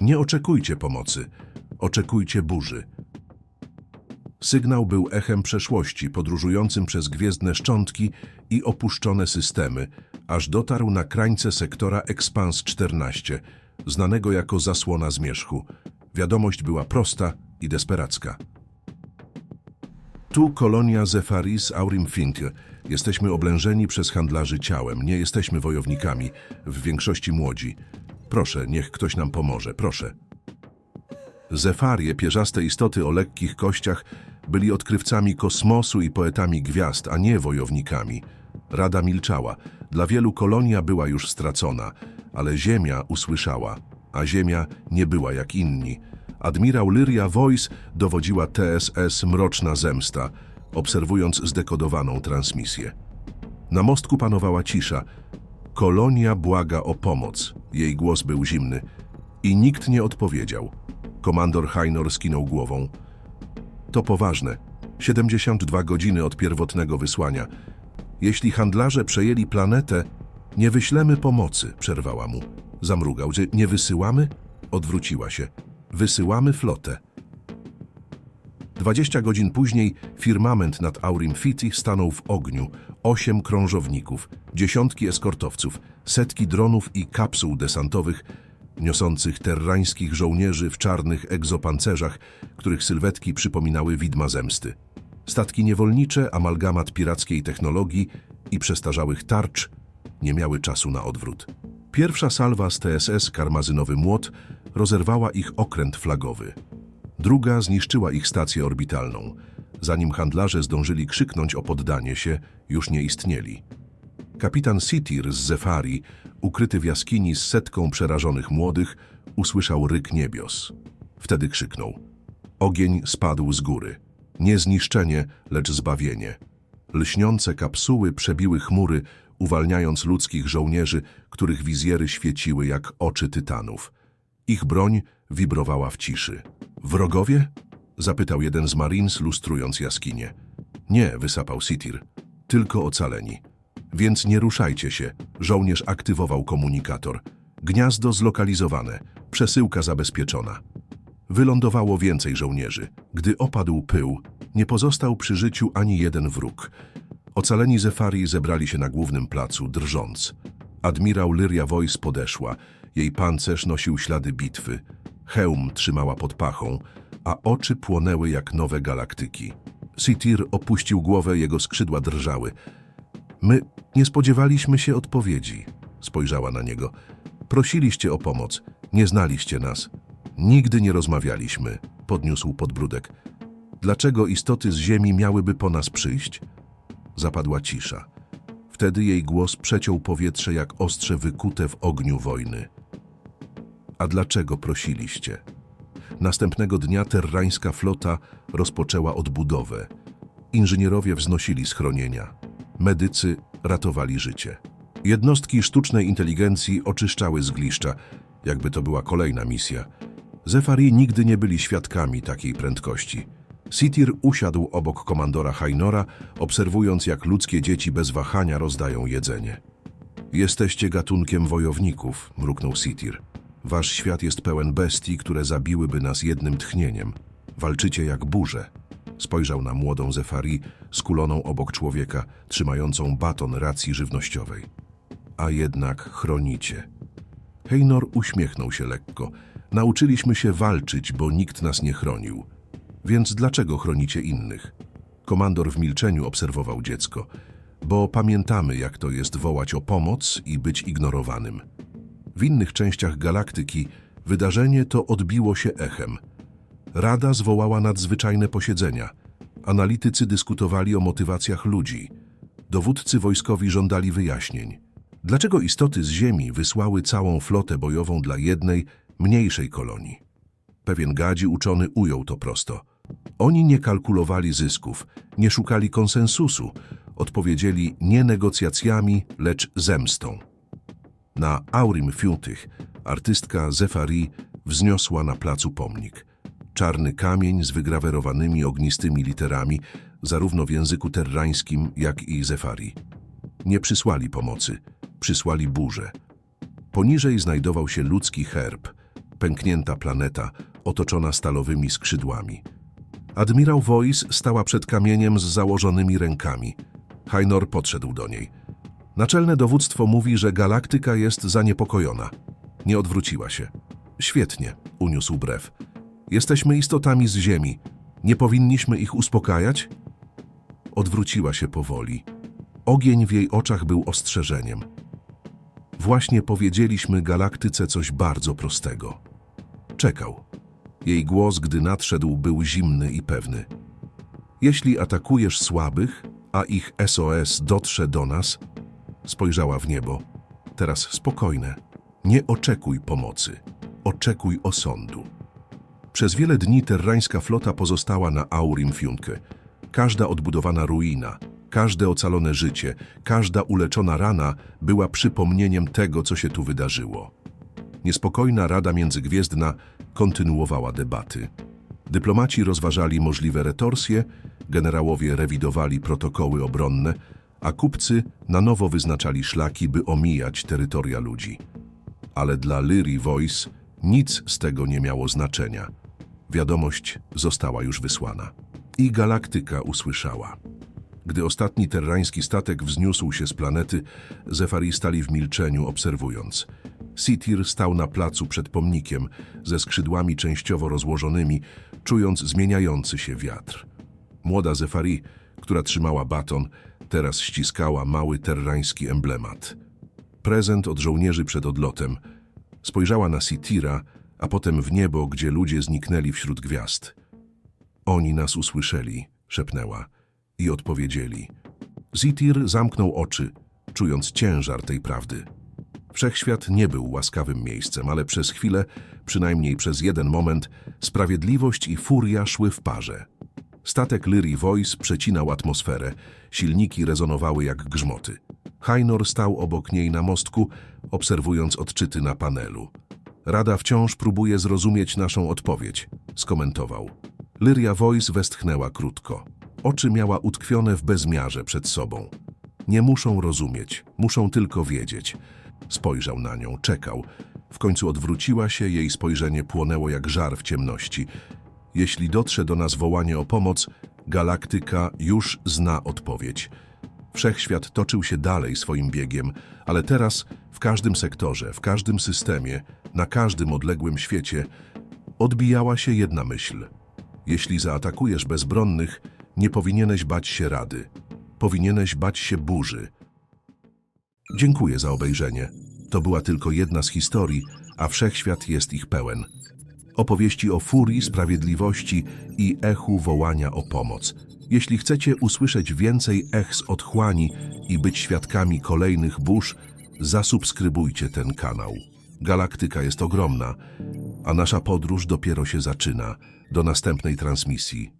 Nie oczekujcie pomocy, oczekujcie burzy. Sygnał był echem przeszłości, podróżującym przez gwiezdne szczątki i opuszczone systemy, aż dotarł na krańce sektora Expans 14, znanego jako zasłona zmierzchu. Wiadomość była prosta i desperacka. Tu kolonia Zefaris Aurim Fintir. Jesteśmy oblężeni przez handlarzy ciałem. Nie jesteśmy wojownikami, w większości młodzi. Proszę, niech ktoś nam pomoże, proszę. Zefarie, pierzaste istoty o lekkich kościach, byli odkrywcami kosmosu i poetami gwiazd, a nie wojownikami. Rada milczała. Dla wielu kolonia była już stracona, ale Ziemia usłyszała, a Ziemia nie była jak inni. Admirał Lyria Voice dowodziła TSS Mroczna Zemsta, obserwując zdekodowaną transmisję. Na mostku panowała cisza. Kolonia błaga o pomoc. Jej głos był zimny. I nikt nie odpowiedział. Komandor Hainor skinął głową. To poważne. 72 godziny od pierwotnego wysłania. Jeśli handlarze przejęli planetę, nie wyślemy pomocy, przerwała mu. Zamrugał, nie wysyłamy? Odwróciła się. Wysyłamy flotę. 20 godzin później firmament nad Aurim Fiti stanął w ogniu. Osiem krążowników, dziesiątki eskortowców, setki dronów i kapsuł desantowych niosących terrańskich żołnierzy w czarnych egzopancerzach, których sylwetki przypominały widma zemsty. Statki niewolnicze, amalgamat pirackiej technologii i przestarzałych tarcz nie miały czasu na odwrót. Pierwsza salwa z TSS Karmazynowy Młot rozerwała ich okręt flagowy. Druga zniszczyła ich stację orbitalną. Zanim handlarze zdążyli krzyknąć o poddanie się, już nie istnieli. Kapitan Sitir z Zefari, ukryty w jaskini z setką przerażonych młodych, usłyszał ryk niebios. Wtedy krzyknął. Ogień spadł z góry. Nie zniszczenie, lecz zbawienie. Lśniące kapsuły przebiły chmury, uwalniając ludzkich żołnierzy, których wizjery świeciły jak oczy tytanów. Ich broń wibrowała w ciszy. Wrogowie? Zapytał jeden z Marines, lustrując jaskinię. Nie, wysapał Sitir. Tylko ocaleni. Więc nie ruszajcie się. Żołnierz aktywował komunikator. Gniazdo zlokalizowane. Przesyłka zabezpieczona. Wylądowało więcej żołnierzy. Gdy opadł pył, nie pozostał przy życiu ani jeden wróg. Ocaleni Zefarii zebrali się na głównym placu, drżąc. Admirał Lyria Voice podeszła. Jej pancerz nosił ślady bitwy. Hełm trzymała pod pachą, a oczy płonęły jak nowe galaktyki. Sitir opuścił głowę, jego skrzydła drżały. My nie spodziewaliśmy się odpowiedzi. Spojrzała na niego. Prosiliście o pomoc, nie znaliście nas. Nigdy nie rozmawialiśmy, podniósł podbródek. Dlaczego istoty z ziemi miałyby po nas przyjść? Zapadła cisza. Wtedy jej głos przeciął powietrze jak ostrze wykute w ogniu wojny. A dlaczego prosiliście? Następnego dnia terrańska flota rozpoczęła odbudowę. Inżynierowie wznosili schronienia. Medycy ratowali życie. Jednostki sztucznej inteligencji oczyszczały zgliszcza, jakby to była kolejna misja. Zefari nigdy nie byli świadkami takiej prędkości. Sitir usiadł obok komandora Hainora, obserwując jak ludzkie dzieci bez wahania rozdają jedzenie. Jesteście gatunkiem wojowników, mruknął Sitir. Wasz świat jest pełen bestii, które zabiłyby nas jednym tchnieniem. Walczycie jak burze. Spojrzał na młodą Zefari, skuloną obok człowieka, trzymającą baton racji żywnościowej. A jednak chronicie. Hejnor uśmiechnął się lekko. Nauczyliśmy się walczyć, bo nikt nas nie chronił. Więc dlaczego chronicie innych? Komandor w milczeniu obserwował dziecko. Bo pamiętamy, jak to jest wołać o pomoc i być ignorowanym. W innych częściach galaktyki wydarzenie to odbiło się echem. Rada zwołała nadzwyczajne posiedzenia. Analitycy dyskutowali o motywacjach ludzi. Dowódcy wojskowi żądali wyjaśnień. Dlaczego istoty z Ziemi wysłały całą flotę bojową dla jednej, mniejszej kolonii? Pewien gadzi uczony ujął to prosto. Oni nie kalkulowali zysków, nie szukali konsensusu. Odpowiedzieli nie negocjacjami, lecz zemstą. Na Aurim Fiutych artystka Zefari wzniosła na placu pomnik. Czarny kamień z wygrawerowanymi ognistymi literami, zarówno w języku terrańskim, jak i Zefari. Nie przysłali pomocy, przysłali burzę. Poniżej znajdował się ludzki herb, Pęknięta planeta, otoczona stalowymi skrzydłami. Admirał Voice stała przed kamieniem z założonymi rękami. Hainor podszedł do niej. Naczelne dowództwo mówi, że galaktyka jest zaniepokojona. Nie odwróciła się. Świetnie, uniósł brew. Jesteśmy istotami z Ziemi. Nie powinniśmy ich uspokajać? Odwróciła się powoli. Ogień w jej oczach był ostrzeżeniem. Właśnie powiedzieliśmy galaktyce coś bardzo prostego. Czekał. Jej głos, gdy nadszedł, był zimny i pewny. Jeśli atakujesz słabych, a ich SOS dotrze do nas, spojrzała w niebo. Teraz spokojne. Nie oczekuj pomocy. Oczekuj osądu. Przez wiele dni terrańska flota pozostała na Aurim Fiunke. Każda odbudowana ruina, każde ocalone życie, każda uleczona rana była przypomnieniem tego, co się tu wydarzyło. Niespokojna Rada Międzygwiezdna kontynuowała debaty. Dyplomaci rozważali możliwe retorsje, generałowie rewidowali protokoły obronne, a kupcy na nowo wyznaczali szlaki, by omijać terytoria ludzi. Ale dla Lyri Voice nic z tego nie miało znaczenia. Wiadomość została już wysłana. I galaktyka usłyszała. Gdy ostatni terrański statek wzniósł się z planety, Zefari stali w milczeniu, obserwując. Sitir stał na placu przed pomnikiem, ze skrzydłami częściowo rozłożonymi, czując zmieniający się wiatr. Młoda Zefari, która trzymała baton, teraz ściskała mały terrański emblemat. Prezent od żołnierzy przed odlotem. Spojrzała na Sitira, a potem w niebo, gdzie ludzie zniknęli wśród gwiazd. Oni nas usłyszeli, szepnęła, i odpowiedzieli. Zitir zamknął oczy, czując ciężar tej prawdy. Wszechświat nie był łaskawym miejscem, ale przez chwilę, przynajmniej przez jeden moment, sprawiedliwość i furia szły w parze. Statek Lyri Voice przecinał atmosferę, silniki rezonowały jak grzmoty. Hainor stał obok niej na mostku, obserwując odczyty na panelu. Rada wciąż próbuje zrozumieć naszą odpowiedź, skomentował. Lyria Voice westchnęła krótko. Oczy miała utkwione w bezmiarze przed sobą. Nie muszą rozumieć, muszą tylko wiedzieć. Spojrzał na nią, czekał. W końcu odwróciła się, jej spojrzenie płonęło jak żar w ciemności. Jeśli dotrze do nas wołanie o pomoc, galaktyka już zna odpowiedź. Wszechświat toczył się dalej swoim biegiem, ale teraz w każdym sektorze, w każdym systemie, na każdym odległym świecie odbijała się jedna myśl. Jeśli zaatakujesz bezbronnych, nie powinieneś bać się rady. Powinieneś bać się burzy. Dziękuję za obejrzenie. To była tylko jedna z historii, a wszechświat jest ich pełen. Opowieści o furii, sprawiedliwości i echu wołania o pomoc. Jeśli chcecie usłyszeć więcej ech z otchłani i być świadkami kolejnych burz, zasubskrybujcie ten kanał. Galaktyka jest ogromna, a nasza podróż dopiero się zaczyna. Do następnej transmisji.